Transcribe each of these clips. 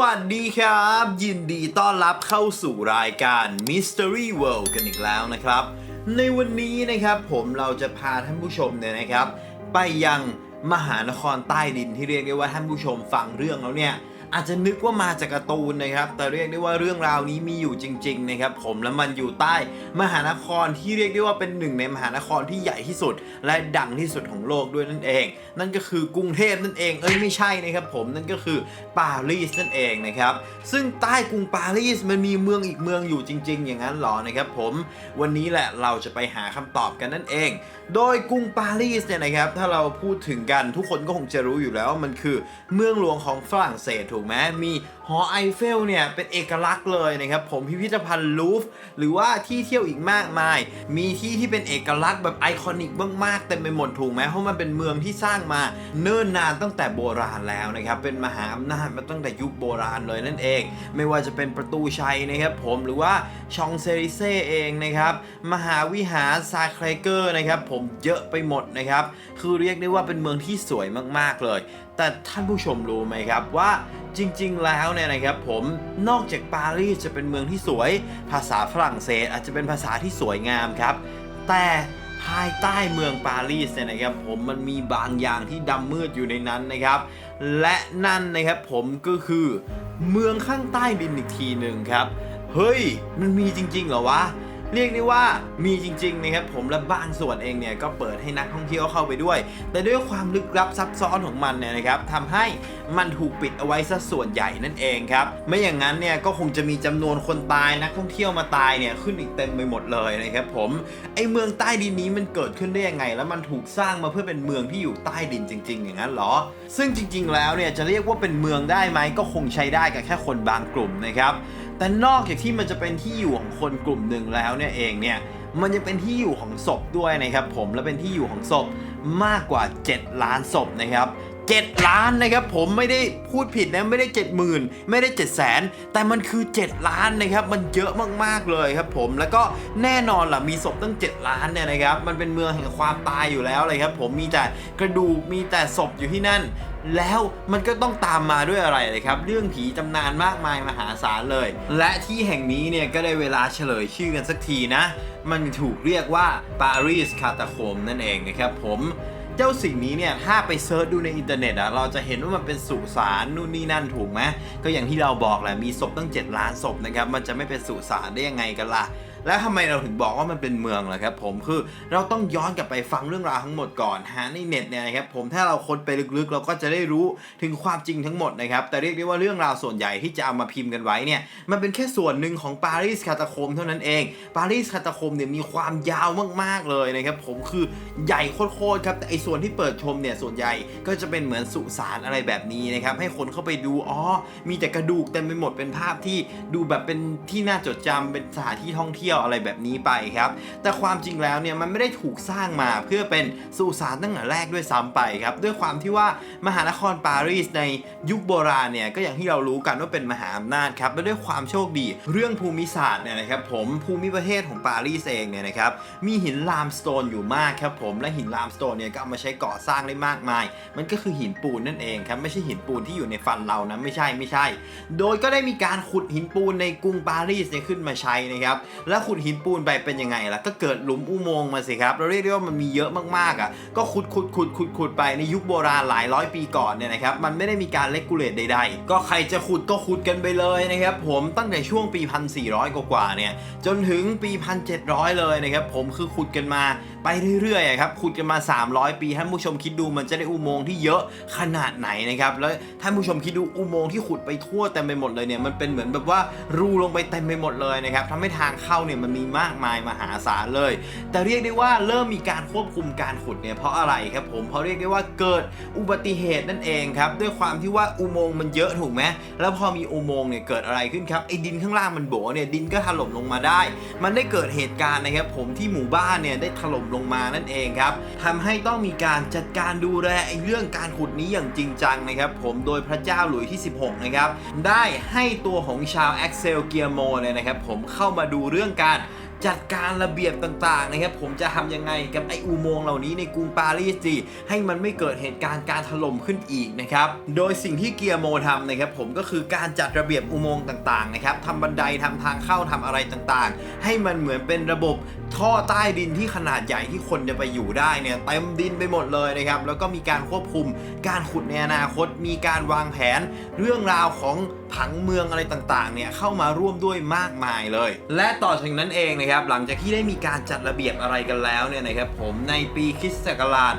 วัสดีครับ ยินดีต้อนรับเข้าสู่รายการ Mystery World กันอีกแล้วนะครับ ในวันนี้นะครับผมเราจะพาท่านผู้ชมเนี่ยนะครับ ไปยังมหานครใต้ดินที่เรียกได้ว่าท่านผู้ชมฟังเรื่องแล้วเนี่ย อาจจะนึกว่ามาจากการ์ตูนนะครับ แต่เรียกได้ว่าเรื่องราวนี้มีอยู่จริง ๆ นะครับ ผมและมันอยู่ใต้มหานครที่เรียกได้ว่าเป็นหนึ่งในมหานครที่ใหญ่ที่สุด และดังที่สุดของโลกด้วยนั่นเอง นั่นก็คือกรุงเทพนั่นเองเอ้ยไม่ใช่นะครับผมนั่นก็คือปารีสนั่นเองนะครับ ซึ่งใต้กรุงปารีสมันมีเมืองอีกเมืองอยู่จริง ๆ อย่างนั้นหรอนะครับ ผมวันนี้แหละเราจะไปหาคำตอบกันนั่นเอง โดยกรุงปารีสเนี่ยนะครับถ้าเราพูดถึงกันทุกคนก็คงจะรู้อยู่แล้วว่ามันคือเมืองหลวงของฝรั่งเศสถูกไหมมีหอไอเฟลเนี่ยเป็นเอกลักษณ์เลยนะครับผมพิพิธภัณฑ์ลูฟหรือว่าที่เที่ยวอีกมากมาย มีที่ที่เป็นเอกลักษณ์แบบไอคอนิกมากๆเต็มไปหมดถูกไหมเพราะมันเป็นเมืองที่สร้างมาเนิ่นนานตั้งแต่โบราณแล้วนะครับเป็นมหาอำนาจมาตั้งแต่ยุคโบราณเลยนั่นเอง ไม่ว่าจะเป็นประตูชัยนะครับผมหรือว่าชองเซริเซ่เองนะครับมหาวิหารซาเครเกอร์นะครับผมเยอะไปหมดนะครับคือเรียกได้ว่าเป็นเมืองที่สวยมากๆเลยแต่ท่านผู้ชมรู้ไหมครับว่าจริงๆ แล้วเนี่ยนะครับผมนอกจากปารีสจะเป็นเมืองที่สวย ภาษาฝรั่งเศสอาจจะเป็นภาษาที่สวยงามครับ แต่ภายใต้เมืองปารีสเนี่ยนะครับผมมันมีบางอย่างที่ดำมืดอยู่ในนั้นนะครับ และนั่นนะครับผมก็คือเมืองข้างใต้ดินอีกทีหนึ่งครับ เฮ้ย มันมีจริงๆเหรอวะ เรียกได้ว่ามีจริงๆนะครับผมและบางส่วนเองเนี่ยก็เปิดให้นักท่องเที่ยวเข้าไปด้วย แต่ด้วยความลึกลับซับซ้อนของมันเนี่ยนะครับทำให้มันถูกปิดเอาไว้ซะส่วนใหญ่นั่นเองครับไม่อย่างนั้นเนี่ยก็คงจะมีจำนวนคนตายนักท่องเที่ยวมาตายเนี่ยขึ้นอีกเต็มไปหมดเลยนะครับผมไอเมืองใต้ดินนี้มันเกิดขึ้นได้ยังไง แล้วมันถูกสร้างมาเพื่อเป็นเมืองที่อยู่ใต้ดินจริง ๆ อย่างนั้นเหรอ ซึ่งจริง ๆ แล้วเนี่ยจะเรียกว่าเป็นเมืองได้ไหมก็คงใช้ได้กับแค่คนบางกลุ่มนะครับ แต่นอกจากที่มันจะเป็นที่อยู่ของคนกลุ่มหนึ่งแล้วเนี่ยเองเนี่ยมันยังเป็นที่อยู่ของศพด้วยนะครับผมและเป็นที่อยู่ของศพมากกว่า 7 ล้านศพนะครับ 7 ล้านนะครับผมไม่ได้พูดผิดนะไม่ได้ 70,000 ไม่ได้ 7 0 0 0 0 0 แต่มันคือ 7 ล้านนะครับมันเยอะมากๆเลยครับผมแล้วก็แน่นอนล่ะมีศพตั้ง 7 ล้านเนี่ยนะครับมันเป็นเมืองแห่งความตายอยู่แล้วเลยครับผมมีแต่กระดูกมีแต่ศพอยู่ที่นั่น แล้วมันก็ต้องตามมาด้วยอะไรเลยครับเรื่องผีตำนานมากมายมหาศาลเลย และที่แห่งนี้เนี่ยก็ได้เวลาเฉลยชื่อกันสักทีนะ มันถูกเรียกว่าปารีสคาตาโคมนั่นเองนะครับผม เจ้าสิ่งนี้เนี่ยถ้าไปเซิร์ชดูในอินเทอร์เน็ตอะเราจะเห็นว่ามันเป็นสุสานนู่นนี่นั่นถูกไหมก็อย่างที่เราบอกแหละมีศพตั้ง 7 ล้านศพนะครับมันจะไม่เป็นสุสานได้ยังไงกันล่ะ แล้วทำไมเราถึงบอกว่ามันเป็นเมืองล่ะครับผมคือเราต้องย้อนกลับไปฟังเรื่องราวทั้งหมดก่อนหาในเน็ตเนี่ยนะครับผมถ้าเราค้นไปลึกๆ เราก็จะได้รู้ถึงความจริงทั้งหมดนะครับแต่เรียกได้ว่าเรื่องราวส่วนใหญ่ที่จะเอามาพิมพ์กันไว้เนี่ยมันเป็นแค่ส่วนหนึ่งของปารีสคาตาโคมเท่านั้นเองปารีสคาตาโคมเนี่ยมีความยาวมากๆเลยนะครับผมคือใหญ่โคตรๆครับแต่ไอส่วนที่เปิดชมเนี่ยส่วนใหญ่ก็จะเป็นเหมือนสุสานอะไรแบบนี้นะครับให้คนเข้าไปดูอ๋อมีแต่กระดูกเต็มไปหมดเป็นภาพที่ดูแบบเป็นที่น่าจดจำเป็นสถานที่ท่องเที่ยวอะไรแบบนี้ไปครับ แต่ความจริงแล้วเนี่ยมันไม่ได้ถูกสร้างมาเพื่อเป็นสุสานตั้งแต่แรกด้วยซ้ำไปครับด้วยความที่ว่ามหานครปารีสในยุคโบราณเนี่ยก็อย่างที่เรารู้กันว่าเป็นมหาอำนาจครับและด้วยความโชคดีเรื่องภูมิศาสตร์เนี่ยนะครับผมภูมิประเทศของปารีสเองเนี่ยนะครับมีหินลามสโตนอยู่มากครับผมและหินลามสโตนเนี่ยก็เอามาใช้ก่อสร้างได้มากมาย มันก็คือหินปูนนั่นเองครับไม่ใช่หินปูนที่อยู่ในฟันเรานะไม่ใช่ไม่ใช่ โดยก็ได้มีการขุดหินปูนในกรุงปารีสเนี่ยขึ้นมาใช้นะครับแล้วขุดหินปูนไปเป็นยังไงล่ะ ก็เกิดหลุมอุโมงค์มาสิครับ เราเรียกได้ว่ามันมีเยอะมากๆอะ ก็ขุดขุดขุดขุดขุดไปในยุคโบราณหลายร้อยปีก่อนเนี่ยนะครับ มันไม่ได้มีการเลกูเลตใดๆ ก็ใครจะขุดก็ขุดกันไปเลยนะครับผมตั้งแต่ช่วงปี 1400 กว่าเนี่ย จนถึงปี 1700 เลยนะครับผมคือขุดกันมาไปเรื่อยๆครับขุดกันมา 300 ปีท่านผู้ชมคิดดูมันจะได้อุโมงค์ที่เยอะขนาดไหนนะครับแล้วท่านผู้ชมคิดดูอุโมงค์ที่ขุดไปทั่วเต็มไปหมดเลยเนี่ยมันเป็นเหมือนแบบว่ารูลงไปเต็มไปหมดเลยนะครับทำให้ทางเข้าเนี่ยมันมีมากมายมหาศาลเลย แต่เรียกได้ว่าเริ่มมีการควบคุมการขุดเนี่ยเพราะอะไรครับผมเพราะเรียกได้ว่าเกิดอุบัติเหตุนั่นเองครับด้วยความที่ว่าอุโมงค์มันเยอะถูกไหมแล้วพอมีอุโมงค์เนี่ยเกิดอะไรขึ้นครับไอ้ดินข้างล่างมันโบเนี่ยดินก็ถล่มลงมาได้ มันได้เกิดเหตุการณ์นะครับผมที่หมู่บ้านเนี่ยได้ถล่มลงมานั่นเองครับทำให้ต้องมีการจัดการดูแลไอ้เรื่องการขุดนี้อย่างจริงจังนะครับผมโดยพระเจ้าหลุยที่ 16 นะครับ ได้ให้ตัวของชาวแอ็กเซลเกียโมเนี่ยนะครับผมเข้ามาดูเรื่องการจัดการระเบียบต่างๆนะครับผมจะทำยังไงกับไออุโมงค์เหล่านี้ในกรุงปารีสดีให้มันไม่เกิดเหตุการณ์การถล่มขึ้นอีกนะครับโดยสิ่งที่เกียร์โมทำนะครับผมก็คือการจัดระเบียบอุโมงค์ต่างๆนะครับทำบันไดทำทางเข้าทำอะไรต่างๆ ให้มันเหมือนเป็นระบบท่อใต้ดินที่ขนาดใหญ่ที่คนจะไปอยู่ได้เนี่ยเต็มดินไปหมดเลยนะครับแล้วก็มีการควบคุมการขุดในอนาคต มีการวางแผนเรื่องราวของผังเมืองอะไรต่างๆ เนี่ยเข้ามาร่วมด้วยมากมายเลย และต่อจากนั้นเองนะครับหลังจากที่ได้มีการจัดระเบียบอะไรกันแล้วเนี่ยนะครับผมในปีคริสต์ศักราช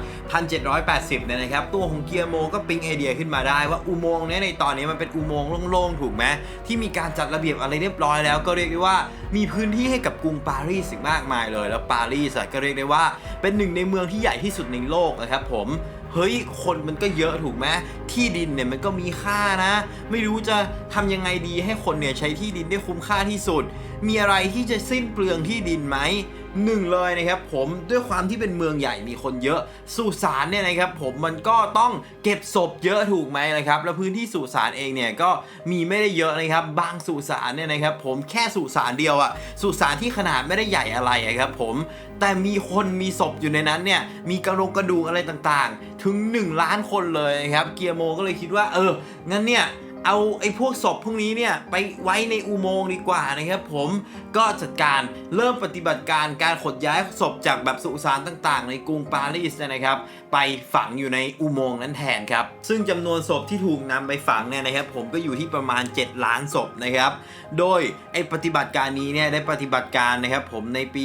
1780 เนี่ยนะครับตัวของเกียร์โมก็ปิ๊งไอเดียขึ้นมาได้ว่าอุโมงค์เนี่ยในตอนนี้มันเป็นอุโมงค์โล่งๆ ถูกไหมที่มีการจัดระเบียบอะไรเรียบร้อยแล้ว ก็เรียกได้ว่ามีพื้นที่ให้กับกรุงปารีสอีกมากมายเลย แล้วปารีสก็เรียกได้ว่าเป็นหนึ่งในเมืองที่ใหญ่ที่สุดในโลกนะครับผม เฮ้ยคนมันก็เยอะถูกไหมที่ดินเนี่ยมันก็มีค่านะ ไม่รู้จะทำยังไงดีให้คนเนี่ยใช้ที่ดินได้คุ้มค่าที่สุด มีอะไรที่จะสิ้นเปลืองที่ดินไหมหนึ่งเลยนะครับผมด้วยความที่เป็นเมืองใหญ่มีคนเยอะสุสานเนี่ยนะครับผมมันก็ต้องเก็บศพเยอะถูกไหมนะครับแล้วพื้นที่สุสานเองเนี่ยก็มีไม่ได้เยอะนะครับบางสุสานเนี่ยนะครับผมแค่สุสานเดียวอะสุสานที่ขนาดไม่ได้ใหญ่อะไรอะครับผมแต่มีคนมีศพอยู่ในนั้นเนี่ยมีกระโหลกกระดูกอะไรต่างๆถึง 1 ล้านคนเลยนะครับเกียร์โมก็เลยคิดว่าเออ งั้นเนี่ยเอาไอ้พวกศพพวกนี้เนี่ยไปไว้ในอุโมงค์ดีกว่านะครับผมก็จัดการเริ่มปฏิบัติการการขนย้ายศพจากแบบสุสานต่างๆ ในกรุงปารีสนะครับไปฝังอยู่ในอุโมงค์นั้นแทนครับซึ่งจำนวนศพที่ถูกนำไปฝังเนี่ยนะครับผมก็อยู่ที่ประมาณ 7 ล้านศพนะครับโดยไอ้ปฏิบัติการนี้เนี่ยได้ปฏิบัติการนะครับผมในปี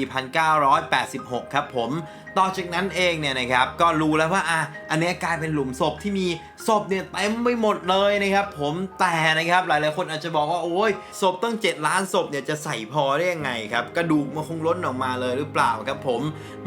1986 ครับผมต่อจากนั้นเองเนี่ยนะครับก็รู้แล้วว่าอะอันนี้กลายเป็นหลุมศพที่มีศพเนี่ยเต็มไปหมดเลยนะครับผมแต่นะครับหลายๆคนอาจจะบอกว่าโอ้ยศพตั้ง 7 ล้านศพเนี่ยจะใส่พอได้ยังไงครับกระดูกมันคงล้นออกมาเลยหรือเปล่าครับผม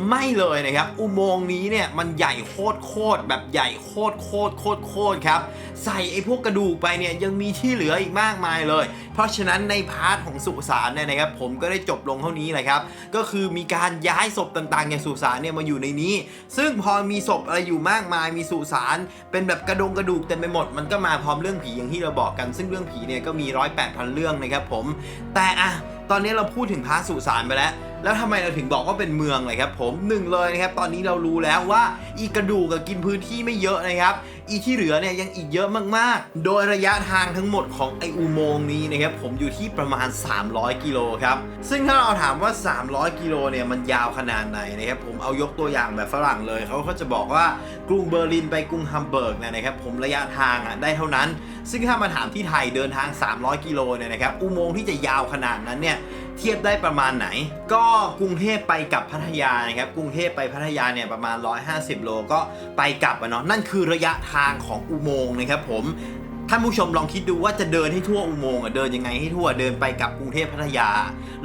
ไม่เลยนะครับอุโมงค์นี้เนี่ยมันใหญ่โคตรโคตรแบบใหญ่โคตรโคตรโคตรโคตรครับใส่ไอ้พวกกระดูกไปเนี่ยยังมีที่เหลืออีกมากมายเลย เพราะฉะนั้นในพาร์ทของสุสานเนี่ยนะครับผมก็ได้จบลงเท่านี้แหละครับก็คือมีการย้ายศพต่างๆอย่างสุสานเนี่ยมาอยู่ในนี้ ซึ่งพอมีศพอะไรอยู่มากมายมีสุสานเป็นแบบกระดงกระดูกเต็มไปหมด มันก็มาพร้อมเรื่องผีอย่างที่เราบอกกัน ซึ่งเรื่องผีเนี่ยก็มีร้อยแปดพันเรื่องนะครับผม แต่อะตอนนี้เราพูดถึงพระสุสานไปแล้วแล้วทำไมเราถึงบอกว่าเป็นเมืองเลยครับผมหนึ่งเลยนะครับตอนนี้เรารู้แล้วว่าอีกระดูกกับกินพื้นที่ไม่เยอะนะครับ อีที่เหลือเนี่ยยังอีกเยอะมากๆ โดยระยะทางทั้งหมดของไออุโมงค์นี้นะครับผมอยู่ที่ประมาณ 300 กิโลครับ ซึ่งถ้าเราถามว่า 300 กิโลเนี่ยมันยาวขนาดไหนนะครับผมเอายกตัวอย่างแบบฝรั่งเลยเขาก็จะบอกว่ากรุงเบอร์ลินไปกรุงฮัมเบิร์กเนี่ยนะครับผมระยะทางอะได้เท่านั้น ซึ่งถ้ามาถามที่ไทยเดินทาง 300 กิโลเนี่ยนะครับอุโมงค์ที่จะยาวขนาดนั้นเนี่ยเทียบได้ประมาณไหน ก็กรุงเทพไปกับพัทยานะครับกรุงเทพไปพัทยาเนี่ยประมาณ 150 โลก็ไปกลับอะเนาะนั่นคือระยะทางของอุโมงค์นะครับผม ท่านผู้ชมลองคิดดูว่าจะเดินให้ทั่วอุโมงค์อะเดินยังไงให้ทั่วเดินไปกับกรุงเทพพัทยา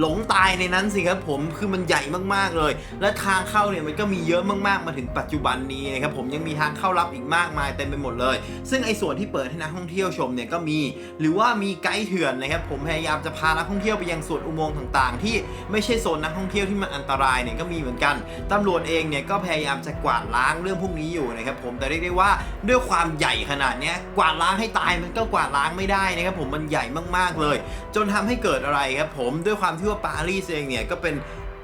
หลงตายในนั้นสิครับผมคือมันใหญ่มากๆเลย และทางเข้าเนี่ยมันก็มีเยอะมากๆมาถึงปัจจุบันนี้นะครับผมยังมีทางเข้าลับอีกมากมายเต็มไปหมดเลย ซึ่งไอ้ส่วนที่เปิดให้นักท่องเที่ยวชมเนี่ยก็มี หรือว่ามีไกด์เถื่อนนะครับผมพยายามจะพานักท่องเที่ยวไปยังส่วนอุโมงค์ต่างๆ ที่ไม่ใช่โซนนักท่องเที่ยวที่มันอันตรายเนี่ยก็มีเหมือนกันตำรวจเองเนี่ยก็พยายามจะกวาดล้างเรื่องพวกนี้อยู่นะครับผมแต่เรียกได้ว่าด้วยความใหญ่ขนาดนี้กวาดล้างให้ตายมันก็กวาดล้างไม่ได้นะครับผมมันใหญ่มากๆเลย จนทำให้เกิดอะไรครับผมด้วยความที่ว่าปารีสเองเนี่ยก็เป็น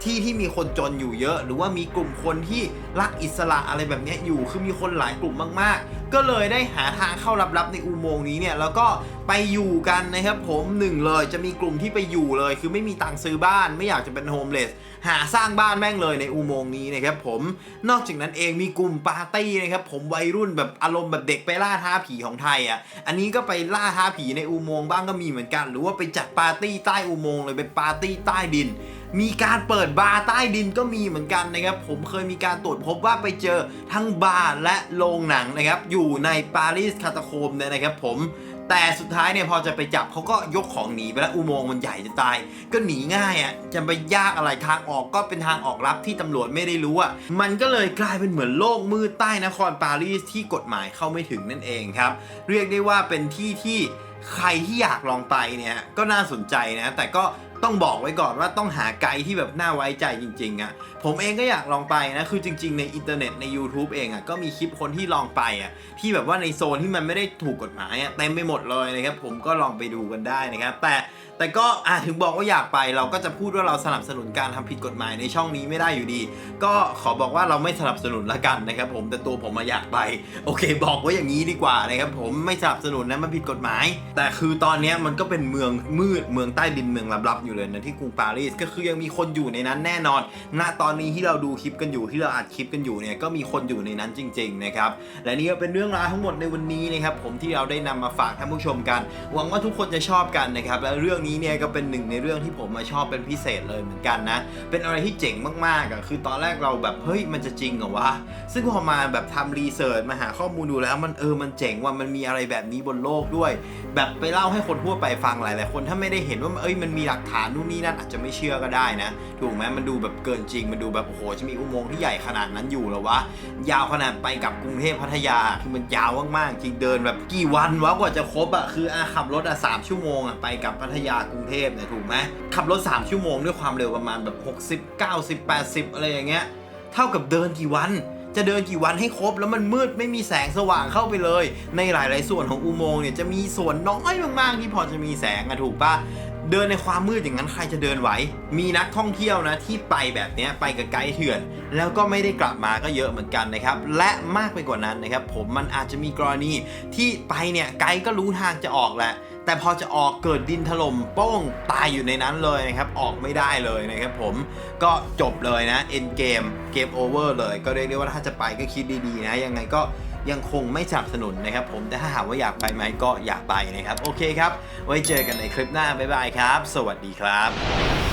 ที่ที่มีคนจนอยู่เยอะ หรือว่ามีกลุ่มคนที่รักอิสระอะไรแบบนี้อยู่คือมีคนหลายกลุ่มมากๆ ก็เลยได้หาทางเข้าลับๆในอุโมงค์นี้เนี่ยแล้วก็ไปอยู่กันนะครับผมหนึ่งเลยจะมีกลุ่มที่ไปอยู่เลย คือไม่มีตังค์ซื้อบ้านไม่อยากจะเป็นโฮมเลสหาสร้างบ้านแม่งเลยในอุโมงค์นี้นะครับผมนอกจากนั้นเองมีกลุ่มปาร์ตี้นะครับผมวัยรุ่นแบบอารมณ์แบบเด็กไปล่าท้าผีของไทยอะอันนี้ก็ไปล่าท้าผีในอุโมงค์บ้างก็มีเหมือนกัน หรือว่าไปจัดปาร์ตี้ใต้อุโมงค์เลยเป็นปาร์ตี้ใต้ดินมีการเปิดบาร์ใต้ดินก็มีเหมือนกันนะครับ ผมเคยมีการตรวจพบว่าไปเจอทั้งบาร์และโรงหนังนะครับ อยู่ในปารีสคาตาโคมเนี่ยนะครับผมแต่สุดท้ายเนี่ยพอจะไปจับเขาก็ยกของหนีไปแล้วอุโมงค์มันใหญ่จะตาย ก็หนีง่ายอะ่ะจะไปยากอะไรทางออกก็เป็นทางออกลับที่ตำรวจไม่ได้รู้อะ่ะมันก็เลยกลายเป็นเหมือนโลกมืดใต้นครปารีสที่กฎหมายเข้าไม่ถึงนั่นเองครับ เรียกได้ว่าเป็นที่ที่ใครที่อยากลองไปเนี่ยก็น่าสนใจนะ แต่ก็ ต้องบอกไว้ก่อนว่าต้องหาไกด์ที่แบบน่าไว้ใจจริงๆอะ่ะผมเองก็อยากลองไปนะคือจริง ๆ ในอินเทอร์เน็ตใน YouTube เองอะ่ะก็มีคลิปคนที่ลองไปอะ่ะที่แบบว่าในโซนที่มันไม่ได้ถูกกฎหมายอะ่ะเต็มไปหมดเลยนะครับผมก็ลองไปดูกันได้นะครับแต่แต่ก็อะถึงบอกว่าอยากไปเราก็จะพูดว่าเราสนับสนุนการทำผิดกฎหมายในช่องนี้ไม่ได้อยู่ดี ก็ขอบอกว่าเราไม่สนับสนุนละกันนะครับผมแต่ตัวผมมาอยากไป โอเค บอกว่าอย่างนี้ดีกว่านะครับผมไม่สนับสนุนนะมันผิดกฎหมาย แต่คือตอนเนี้ยมันก็เป็นเมืองมืดเมืองใต้ดินเมืองลับๆอยู่เลยนะที่กรุงปารีสก็คือยังมีคนอยู่ในนั้นแน่นอน ณตอนนี้ที่เราดูคลิปกันอยู่ที่เราอัดคลิปกันอยู่เนี่ยก็มีคนอยู่ในนั้นจริงๆนะครับและนี่ก็เป็นเรื่องราวทั้งหมดในวันนี้นะครับผมที่เราได้นำมาฝากท่านผู้ชมกัน หวังว่าทุกคนจะชอบกันนะครับและเรื่องนี้เนี่ยก็เป็นหนึ่งในเรื่องที่ผมมาชอบเป็นพิเศษเลยเหมือนกันนะเป็นอะไรที่เจ๋งมากๆอะคือตอนแรกเราแบบเฮ้ยมันจะจริงเหรอวะซึ่งพอมาแบบทำรีเสิร์ชมาหาข้อมูลดูแล้วมันเออมันเจ๋งว่ามันมีอะไรแบบนี้บนโลกด้วย แบบไปเล่าให้คนทั่วไปฟังหลายๆคนถ้าไม่ได้เห็นว่าเอ้ยมันมีหลักฐานนู่นนี่นั่นอาจจะไม่เชื่อก็ได้นะ ถูกไหมมันดูแบบเกินจริง มันดูแบบโอ้โหจะมีอุโมงค์ที่ใหญ่ขนาดนั้นอยู่หรอวะ ยาวขนาดไปกับกรุงเทพพัทยาคือมันยาวมากๆจริงเดินแบบกี่วันวะกว่าจะครบอะคืออะขับรถอะสามชั่วโมงอะไปกับพัทยากรุงเทพเนี่ยถูกไหมขับรถ 3 ชั่วโมงด้วยความเร็วประมาณแบบ 60 90 80 อะไรอย่างเงี้ยเท่ากับเดินกี่วันจะเดินกี่วันให้ครบแล้วมันมืดไม่มีแสงสว่างเข้าไปเลย ในหลาย ๆ ส่วนของอุโมงค์เนี่ยจะมีส่วนน้อยมาก ๆ ที่พอจะมีแสงอะถูกปะ เดินในความมืดอย่างนั้นใครจะเดินไหว มีนักท่องเที่ยวนะที่ไปแบบนี้ไปกับไกด์เถื่อน แล้วก็ไม่ได้กลับมาก็เยอะเหมือนกันนะครับ และมากไปกว่านั้นนะครับผมมันอาจจะมีกรณีที่ไปเนี่ยไกด์ก็รู้ทางจะออกแหละแต่พอจะออกเกิดดินถล่มโป้งตายอยู่ในนั้นเลยนะครับ ออกไม่ได้เลยนะครับผมก็จบเลยนะเอ็นเกมเกมโอเวอร์เลย ก็เรียกได้ว่าถ้าจะไปก็คิดดีๆนะยังไงก็ ยังคงไม่สนับสนุนนะครับผมแต่ถ้าหากว่าอยากไปไหมก็อยากไปนะครับ โอเคครับ ไว้เจอกันในคลิปหน้า บ๊ายบายครับ สวัสดีครับ